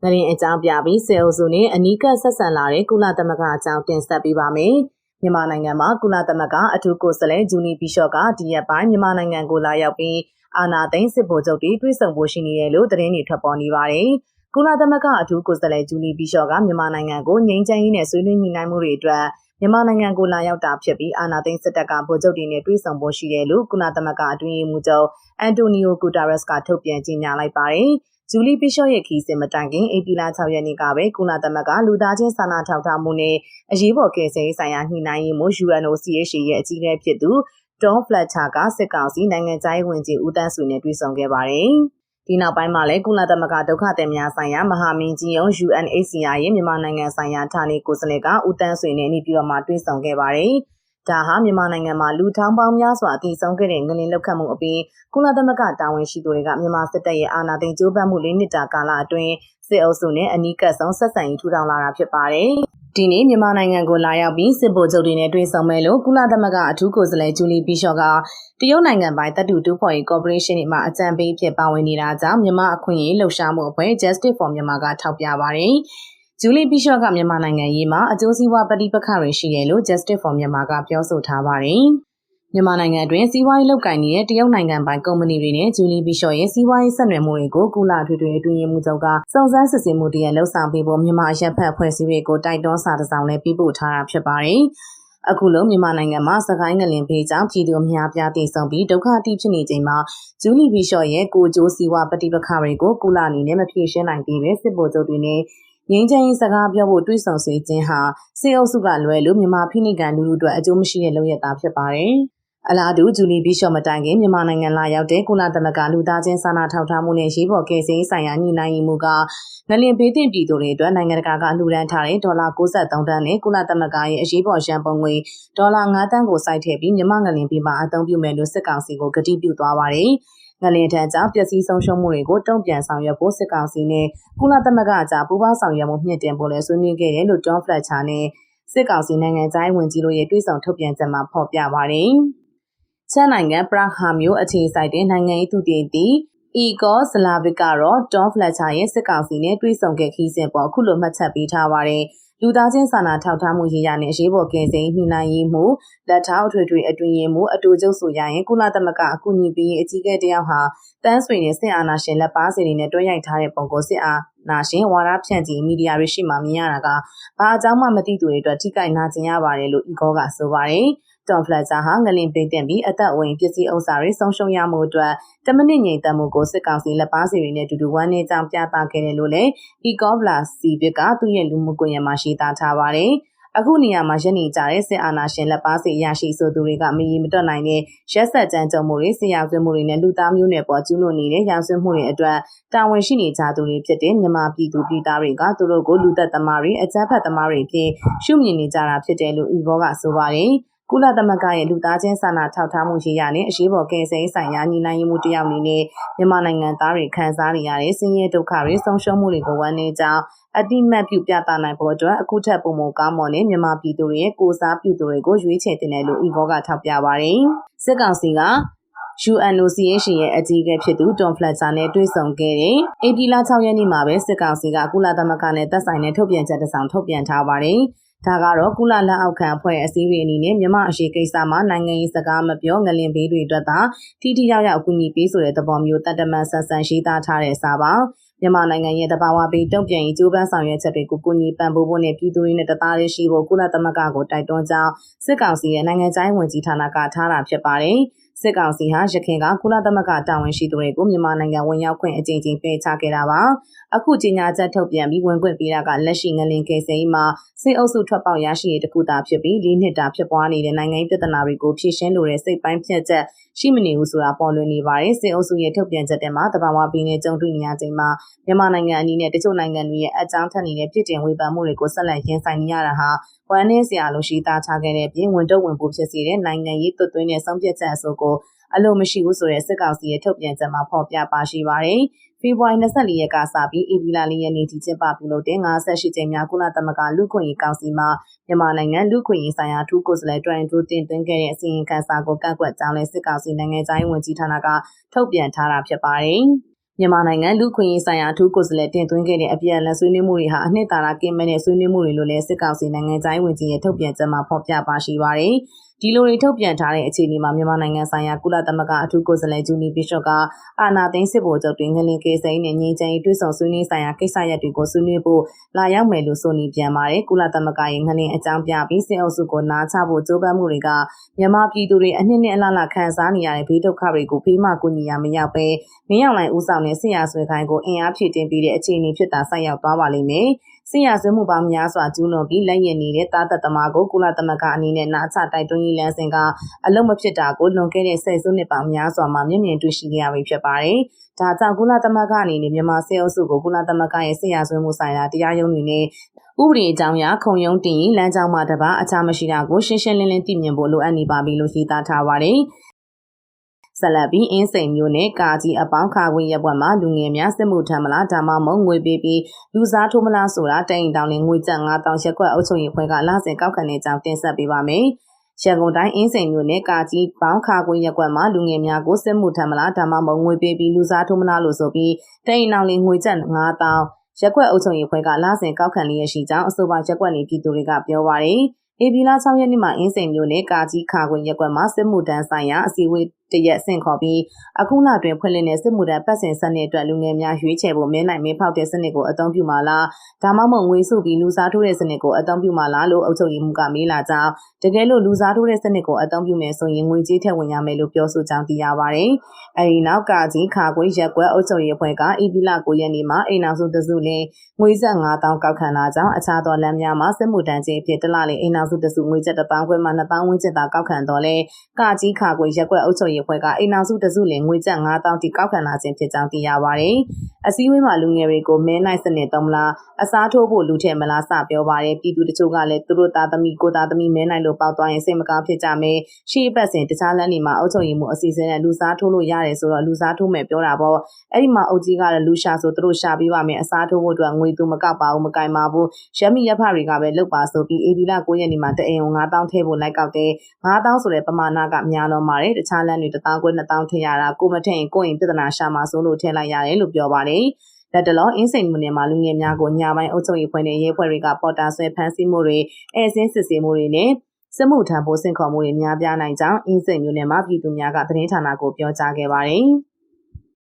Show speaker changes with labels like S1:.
S1: ။ငရင်အကြောင်းပြပြီးစေအုပ်စုနဲ့အနီးကပ်ဆက်ဆံလာတဲ့ကုလသမဂ္ဂအကြောင်းတင်ဆက်ပေးပါမယ်။မြန်မာနိုင်ငံမှာကုလသမဂ္ဂအထူးကိုယ်စားလှယ်ဂျူနီဘီရှော့ကဒီရက်ပိုင်းမြန်မာနိုင်ငံကိုလာရောက်ပြီးအာနာသိန်းစစ်ဗိုလ်ချုပ်တွေတွေ့ဆုံဖို့ရှိနေတယ်လို့သတင်းတွေထွက်ပေါ်နေပါတယ်။ကုလသမဂ္ဂအထူးကိုယ်စားလှယ်ဂျူနီဘီရှော့ကမြန်မာနိုင်ငံကိုငြိမ်းချမ်းရေးနဲ့ဆွေးနွေးညှိနှိုင်းမှုတွေအတွက်မြန်မာနိုင်ငံကိုလာရောက်တာဖြစ်ပြီးအာနာသိန်းစစ်တပ်ကဗိုလ်ချုပ်တွေနဲ့တွေ့ဆုံဖို့ရှိတယ်လို့ကုလသမဂ္ဂအတွင်းရေးမှူးချုပ်အန်တိုနီယိုဂူတာရက်စ်ကထုတ်ပြန်ကြေညာလိုက်ပါတယ်။ ဂျူလီဘီရှော့ရဲ့ခီးစဉ်မတိုင်ခင်အေပီလာ6ရက်နေ့ကပဲကုလသမဂ္ဂလူသားချင်းစာနာထောက်ထားမှုနဲ့အရေးပေါ်ကယ်ဆယ်ရေးဆိုင်ရာညှိနှိုင်းရေးမှူး UNOCHA ရဲ့အကြီးအကဲဖြစ်သူဒေါန်ဖလက်ချာကစစ်ကောင်စီနိုင်ငံခြားရေးဝန်ကြီးဦးတန်းဆွေနဲ့တွေ့ဆုံခဲ့ပါတယ်။ဒီနောက်ပိုင်းမှာလည်းကုလသမဂ္ဂဒုက္ခသည်များဆိုင်ရာမဟာမင်းကြီးယုံ UNHCR ရဲ့မြန်မာနိုင်ငံဆိုင်ရာဌာနေကိုယ်စားလှယ်ကဦးတန်းဆွေနဲ့နေပြည်တော်မှာတွေ့ဆုံခဲ့ပါတယ်။ ဒါဟာမြန်မာနိုင်ငံမှာလူထောင်ပေါင်းများစွာအသီးဆုံးခဲ့တဲ့ငလင်လောက်ခတ်မှုအပြင်ကုလသမဂ္ဂတာဝန်ရှိသူတွေကမြန်မာစစ်တပ်ရဲ့အာဏာသိမ်းကြိုးပမ်းမှုလေးနှစ်တာကာလအတွင်းစစ်အုပ်စုနဲ့အနီးကပ်ဆုံးဆက်ဆံရေးထူထောင်လာတာဖြစ်ပါတယ်။ဒီနေ့မြန်မာနိုင်ငံကိုလာရောက်ပြီးစစ်ဗိုလ်ချုပ်တွေနဲ့တွေ့ဆုံမယ်လို့ကုလသမဂ္ဂအထူးကိုယ်စားလှယ်ဂျူလီဘီရှော့ကတရုတ်နိုင်ငံပိုင်တပ်တူတူဖော်ရေးကော်ပိုရေးရှင်းမှအကြံပေးဖြစ်ပါဝင်နေတာကြောင့်မြန်မာအခွင့်အရေးလှုပ်ရှားမှုအဖွဲ့ Justice for Myanmar ကထောက်ပြပါတယ်။ ဂျူလီဘီရှော့ကမြန်မာနိုင်ငံရေးမှာအကျိုးစီးပွားပဋိပက္ခတွေရှိတယ်လို့ Justice for Myanmar ကပြောဆိုထားပါတယ်။မြန်မာနိုင်ငံအတွင်းစီးပွားရေးလုပ်ကိုင်နေတဲ့တရုတ်နိုင်ငံပိုင်ကုမ္ပဏီတွေနဲ့ဂျူလီဘီရှော့ရဲ့စီးပွားရေးဆက်နွယ်မှုတွေကိုကုလထွေထွေအတွင်းရေးမှူးချုပ်ကစုံစမ်းစစ်ဆေးမှုတရလှုပ်ဆောင်ပေးဖို့မြန်မာရပ်ဖက်အဖွဲ့အစည်းတွေကိုတိုက်တွန်းစာတစ်စောင်လည်းပေးပို့ထားတာဖြစ်ပါတယ်။အခုလုံးမြန်မာနိုင်ငံမှာစကိုင်းငလင်ဖေးကြောင့်ပြည်သူအများပြားတည်ဆုံပြီးဒုက္ခတိဖြစ်နေချိန်မှာဂျူလီဘီရှော့ရဲ့ကိုဂျိုးစီဝါပฏิပခါတွေကိုကုလအနေနဲ့မဖြေရှင်းနိုင်သေးပဲစစ်ဗိုလ်ချုပ်တွေနဲ့ ငင်းချင်စကားပြောဖို့တွေးဆောင်စေခြင်းဟာစေအုပ်စုကလွဲလို့မြန်မာဖိနှိကန်လူလူတို့အကျိုးမရှိတဲ့လုပ်ရတာဖြစ်ပါတယ်။အလားတူဂျူလီဘီရှော့မတိုင်ခင်မြန်မာနိုင်ငံလာရောက်တဲ့ကုလသမဂ္ဂလူသားချင်းစာနာထောက်ထားမှုနဲ့ရေးပေါ်ကယ်ဆယ်ရေးဆိုင်ရာညှိနှိုင်းမှုကငလင်ဘေးတင်ပြည်သူတွေအတွက်နိုင်ငံတကာကလှူဒန်းထားတဲ့ဒေါ်လာ63တန်းနဲ့ကုလသမဂ္ဂရဲ့အရေးပေါ်ရန်ပုံငွေဒေါ်လာ9တန်းကိုစိုက်ထည့်ပြီးမြန်မာငလင်ပြည်မှာအသုံးပြုမယ်လို့စစ်ကောင်စီကိုကတိပြုသွားပါတယ်။ ငလင်ထံကြောင့်ပျက်စီးဆုံးရှုံးမှုတွေကိုတုံ့ပြန်ဆောင်ရွက်ဖို့စစ်ကောင်စီနဲ့ကုလသမဂ္ဂအကြားပူးပေါင်းဆောင်ရွက်မှုမြင့်တင်ဖို့လည်းဆွေးနွေးခဲ့တယ်လို့ John Fletcher နဲ့စစ်ကောင်စီနိုင်ငံသားဝန်ကြီးတို့ရဲ့တွေ့ဆုံထုတ်ပြန်ချက်မှာဖော်ပြပါတယ်။ချမ်းနိုင်ငံပရာဟာမြို့အခြေစိုက်တဲ့နိုင်ငံရေးသူတည်တည်အီကောဇလာဗစ်ကတော့ဒေါ်ဖလက်ချာရဲ့စစ်ကောင်စီနဲ့တွေ့ဆုံခဲ့ခီးစဉ်ပေါ်အခုလိုမှတ်ချက်ပေးထားပါတယ်။ လူသားချင်းစာနာထောက်ထားမှုရေးရနဲ့ရေးပေါ်ကယ်ဆယ်ညှိနှိုင်းရေးမှုလက်ထောက်အထွေထွေအတွင်ရေးမှုအတူချုပ်ဆိုရရင်ကုလသမဂ္ဂအကူအညီပေးရေးအကြီးအကဲတယောက်ဟာတန်းဆွေနဲ့စစ်အာဏာရှင်လက်ပါစီတွေနဲ့တွဲရိုက်ထားတဲ့ပုံကိုစစ်အာဏာရှင်ဝါဒဖြန့်ကြီးမီဒီယာတွေရှိမှမြင်ရတာကဘာအကြောင်းမှမသိသူတွေအတွက်ထိခိုက်နာကျင်ရပါတယ်လို့အီကောကဆိုပါတယ်။ တော်ဖလက်ဇာဟာငလင်ပိတ်တင်ပြီးအသက်ဝင်ပစ္စည်းဥစ္စာတွေဆုံးရှုံးရမှုအတွက်တမနစ်ငြိမ်သက်မှုကိုစစ်ကောင်စီလက်ပါစီတွေနဲ့တူတူဝမ်းနေကြောင်းပြသခဲ့တယ်လို့လည်း Ecobla Civic ကသူ့ရဲ့လူမှုကွန်ရက်မှာရှင်းသားထားပါတယ်။အခုနေရာမှာရနေကြတဲ့စစ်အာဏာရှင်လက်ပါစီအရာရှိဆိုသူတွေကမရီမတွက်နိုင်တဲ့ရက်ဆက်ကြမ်းကြုတ်မှုတွေဆရာဆွေးမှုတွေနဲ့လူသားမျိုးနွယ်ပေါ်ကျူးလွန်နေတဲ့ရာဇဝတ်မှုတွေအတွက်တာဝန်ရှိနေကြသူတွေဖြစ်တဲ့မြန်မာပြည်သူပြည်သားတွေကသူတို့ကိုလူသက်သမားတွေအကြမ်းဖက်သမားတွေဖြစ်ရှုမြင်နေကြတာဖြစ်တယ်လို့ဤဘောကဆိုပါတယ်။ ကုလသမဂ္ဂရဲ့လူသားချင်းစာနာထောက်ထားမှုရေးရနဲ့အရေးပေါ်ကယ်ဆယ်ရေးဆိုင်ရာညီနိုင်မှုတယောက်အနေနဲ့မြန်မာနိုင်ငံသားတွေခံစားနေရတဲ့ဆင်းရဲဒုက္ခတွေဆုံးရှုံးမှုတွေကိုဝန်းနေကြောင်းအတိမတ်ပြုပြသနိုင်ဖို့အတွက်အခုထက်ပုံမကောင်းမွန်တဲ့မြန်မာပြည်သူတွေရဲ့ကိုစားပြုသူတွေကိုရွေးချယ်တင်တယ်လို့ဤဘောကထောက်ပြပါတယ်။စစ်ကောင်စီက UNOCH ရဲ့အကြီးအကဲဖြစ်သူတွန်ဖလက်ချာနဲ့တွေ့ဆုံခဲ့တဲ့အေဒီလာ6ရက်နေ့မှာပဲစစ်ကောင်စီကကုလသမဂ္ဂနဲ့သက်ဆိုင်တဲ့ထုတ်ပြန်ချက်တစ်စောင်ထုတ်ပြန်ထားပါတယ်။ ဒါကတော့ကုလလက်အောက်ခံအဖွဲ့အစည်းတွေအနေနဲ့မြမအရှိကိစ္စမှာနိုင်ငံရေးစကားမပြောငလင်ဘေးတွေအတွက်သာထိထိရောက်ရောက်အကူအညီပေးဆိုတဲ့သဘောမျိုးတတ်တမန်ဆန်ဆန်ရှိသားထားတဲ့စာပါမြန်မာနိုင်ငံရဲ့တဘာဝဘေးတုံ့ပြန်ရေးကြိုးပမ်းဆောင်ရွက်ချက်တွေကိုကူညီပံ့ပိုးဖို့နဲ့ပြည်သူတွေနဲ့တသားတည်းရှိဖို့ကုလသမဂ္ဂကိုတိုက်တွန်းကြောင်းစစ်ကောင်စီရဲ့နိုင်ငံခြားရေးဝန်ကြီးဌာနကထားတာဖြစ်ပါတယ်။စစ်ကောင်စီဟာရခိုင်ကကုလသမဂ္ဂတာဝန်ရှိသူတွေကိုမြန်မာနိုင်ငံဝင်ရောက်ခွင့်အကြိမ်ကြိမ်ပေးချခဲ့တာပါအခုကြေညာချက်ထုတ်ပြန်ပြီးဝင်ခွင့်ပေးတာကလက်ရှိငလင်ကေစိမ်းမှာစစ်အုပ်စုထွက်ပေါက်ရရှိရေးတခုသာဖြစ်ပြီးလေးနှစ်တာဖြစ်ပွားနေတဲ့နိုင်ငံရေးပြဿနာတွေကိုဖြေရှင်းလိုတဲ့စိတ်ပိုင်းဖြတ်ချက်ရှိမနေဘူးဆိုတာပေါ်လွင်နေပါတယ်စစ်အုပ်စုရဲ့ထုတ်ပြန်ချက်တွေမှာတဘာဝပြည်နယ်ကြုံတွေ့နေရချိန်မှာမြန်မာနိုင်ငံအနေနဲ့တချို့နိုင်ငံတွေရဲ့အကြောင်းထက်နေတဲ့ပြည်တင်ဝေဖန်မှုတွေကိုဆက်လက်ရင်ဆိုင်နေရတာဟာဝမ်းနည်းစရာလို့ရှိသားချခဲ့တဲ့ပြင်ဝန်တော့ဝင်ဖို့ဖြစ်စေတဲ့နိုင်ငံရေးသွတ်သွင်းတဲ့ဆုံးဖြတ်ချက်အဆိုကိုအလိုမရှိဘူးဆိုတဲ့စစ်ကောင်စီရဲ့ထုတ်ပြန်ချက်မှာဖော်ပြပါရှိပါတယ်။ ဖေဖော်ဝါရီ24ရက်ကစပြီးဧပြီလ၄ရက်နေ့ထိကျင်းပပြုလုပ်တဲ့58ကြိမ်မြောက်ကုလသမဂ္ဂလူ့ခွင့်ရေးကောင်စီမှာမြန်မာနိုင်ငံလူ့ခွင့်ရေးဆိုင်ရာထူးကိုယ်စားလှယ်တွင်ထူးတင်သွင်းခဲ့တဲ့အစီရင်ခံစာကိုကန့်ကွက်ကြောင်းလဲစစ်ကောင်စီနိုင်ငံသားရေးဝန်ကြီးဌာနကထုတ်ပြန်ထားတာဖြစ်ပါတယ်။မြန်မာနိုင်ငံလူခွင့်ရေးဆိုင်ရာအထူးကိုယ်စားလှယ်တင်သွင်းခဲ့တဲ့အပြန်အလှန်ဆွေးနွေးမှုတွေဟာအနှစ်သာရကင်းမဲ့တဲ့ဆွေးနွေးမှုတွေလို့လည်းစစ်ကောင်စီနိုင်ငံတိုင်းဝန်ကြီးရဲ့ထုတ်ပြန်ချက်မှာဖော်ပြပါရှိပါတယ်။ ဒီလိုတွေထုတ်ပြန်ထားတဲ့အခြေအနေမှာမြန်မာနိုင်ငံဆိုင်ရာကုလသမဂ္ဂအထူးကိုယ်စားလှယ်ဂျူနီဘီရှော့ကအာနာသိန်းစစ်ဗိုလ်ချုပ်တွင်ငလင်ကေစိန်နဲ့ငြိမ်းချမ်းရေးတွဲဆောင်ဆွေးနွေးဆိုင်ရာကိစ္စရပ်တွေကိုဆွေးနွေးဖို့လာရောက်မယ်လို့ဆိုနေပြန်ပါတယ်ကုလသမဂ္ဂရဲ့ငလင်အကြောင်းပြပြီးစစ်အုပ်စုကိုနားချဖို့ကြိုးပမ်းမှုတွေကမြန်မာပြည်သူတွေအနှစ်နှစ်အလားလားခံစားနေရတဲ့ဘေးဒုက္ခတွေကိုဖေးမကူညီရမရောက်ပဲမင်းအောင်လှိုင်ဦးဆောင်တဲ့ဆရာဆွေခိုင်းကိုအင်အားဖြည့်တင်ပြီးတဲ့အခြေအနေဖြစ်တာဆက်ရောက်သွားပါလိမ့်မယ်။ ဆင်ရဆွေးမှုပေါင်းများစွာကျူးလွန်ပြီးလက်ရည်နေတဲ့တာသက်သမားကိုကုလသမဂ္ဂအနေနဲ့နာချတိုက်တွန်းရေးလမ်းစဉ်ကအလုံးမဖြစ်တာကိုလွန်ခဲ့တဲ့ဆယ်စုနှစ်ပေါင်းများစွာမှာမျက်မြင်တွေ့ရှိခဲ့ရပြီဖြစ်ပါတယ်။ဒါကြောင့်ကုလသမဂ္ဂအနေနဲ့မြန်မာစစ်အုပ်စုကိုကုလသမဂ္ဂရဲ့ဆင်ရဆွေးမှုဆိုင်ရာတရားရုံးတွေနဲ့ဥပဒေအကြောင်းအရာခုံရုံးတင်ရင်လမ်းကြောင်းမှာတပါအခြားမရှိတာကိုရှင်းရှင်းလင်းလင်းသိမြင်ဖို့လိုအပ်နေပါပြီလို့ရှင်းသားထားပါတယ်။ ဆက်လက်ပြီးအင်းစိန်မျိုးနဲ့ကာကြီးအပေါင်းခါခွင့်ရပ်ဘွက်မှာလူငယ်များစစ်မှုထမ်းမလားဒါမှမဟုတ်ငွေပေးပြီးလူစားထိုးမလားဆိုတာတိုင်တောင်လင်းငွေကျပ်9000ရက်ကွက်အုပ်ချုပ်ရေးဖွဲ့ကလစဉ်ကောက်ခံနေကြောင်းတင်ဆက်ပေးပါမယ်။ရန်ကုန်တိုင်းအင်းစိန်မြို့နယ်ကာကြီးပေါင်းခါခွင့်ရက်ကွက်မှာလူငယ်များကိုစစ်မှုထမ်းမလားဒါမှမဟုတ်ငွေပေးပြီးလူစားထိုးမလားလို့ဆိုပြီးတိုင်တောင်လင်းငွေကျပ်9000ရက်ကွက်အုပ်ချုပ်ရေးဖွဲ့ကလစဉ်ကောက်ခံလျက်ရှိကြောင်းအဆိုပါရက်ကွက်နေပြည်သူတွေကပြောပါရယ်။ဧပြီလ6ရက်နေ့မှာအင်းစိန်မြို့နယ်ကာကြီးခါခွင့်ရက်ကွက်မှာစစ်မှုတန်းဆိုင်ရာအစည်းအဝေးတရက်ဆင့်ခေါ်ပြီးအခုလတွင်ဖွင့်လှစ်တဲ့စစ်မှုထမ်းပတ်စင်စနစ်အတွက်လူငယ်များရွေးချယ်ဖို့မင်းနိုင်မင်းဖောက်တဲ့စနစ်ကိုအသုံးပြုမှာလားဒါမှမဟုတ်ငွေစုပြီးလူစားထိုးတဲ့စနစ်ကိုအသုံးပြုမှာလားလို့အုပ်ချုပ်ရေးမှူးကမေးလာကြောင်းတကယ်လို့လူစားထိုးတဲ့စနစ်ကိုအသုံးပြုမယ်ဆိုရင်ငွေကြေးထည့်ဝင်ရမယ်လို့ပြောဆိုကြောင်းသိရပါတယ်။အဲဒီနောက်ကကြီးခါခွေးရက်ကွက်အုပ်ချုပ်ရေးအဖွဲ့ကဧပြီလ9ရက်နေ့မှာအိမ်နောက်စုတစုလင်းငွေဆက်9000ကောက်ခံလာကြောင်းအခြားသောလမ်းများမှာစစ်မှုထမ်းခြင်းဖြစ်တလလင်းအိမ်နောက်စုတစုငွေချက်1000ခွဲမှ2000ဝန်းကျင်သာကောက်ခံတော့လဲကကြီးခါခွေးရက်ကွက်အုပ်ချုပ်ရေးအဖွဲ့ကအိမ်နောက်စုတစုလင်ငွေကျပ်9000တိကောက်ခံလာခြင်းဖြစ်ကြောင်းသိရပါတယ်။အစည်းအဝေးမှာလူငယ်တွေကိုမဲနိုင်စနစ်သုံးမလားအစားထိုးဖို့လူထဲမလားစပြောပါတယ်။ပြည်သူတချို့ကလည်းသူတို့သားသမီးကိုသားသမီးမဲနိုင်လို့ပေါက်သွားရင်စိတ်မကောင်းဖြစ်ကြမယ်။ရှေ့ပတ်စဉ်တခြားလမ်းတွေမှာအုပ်ချုပ်ရေးမှုအစီအစဉ်နဲ့လူစားထိုးလို့ရတယ်ဆိုတော့လူစားထိုးမယ်ပြောတာပေါ့။အဲ့ဒီမှာအုပ်ကြီးကလည်းလူရှာဆိုသူတို့ရှာပြီးပါမယ်အစားထိုးဖို့အတွက်ငွေသူမကောက်ပါဘူးမကင်ပါဘူး။ရမီရဖတွေကပဲလုတ်ပါဆိုပြီး AB လ9ရက်နေ့မှာတအိမ်9000ထည့်ဖို့လိုက်ကောက်တယ်။9000ဆိုတဲ့ပမာဏကများတော့ပါတယ်။တခြားလမ်းတွေ1000ကို2000ထည့်ရတာကိုမထင်ရင်ကိုယ့်ရင်ပြဿနာရှာမှာစိုးလို့ထည့်လိုက်ရတယ်လို့ပြောပါတယ်။လက်တလောအင်းစိန်မြို့နယ်မှာလူငယ်များကိုညပိုင်းအုပ်ချုပ်ရေးဖွဲ့တဲ့ရဲဖွဲ့တွေကပေါ်တာဆွဲဖမ်းဆီးမှုတွေအဲဆင်းစစ်ဆေးမှုတွေနဲ့စစ်မှုထမ်းဖို့စင်ခေါ်မှုတွေများပြားနိုင်ကြောင်းအင်းစိန်မြို့နယ်မှာပြည်သူများကသတင်းဌာနကိုပြောကြားခဲ့ပါတယ်။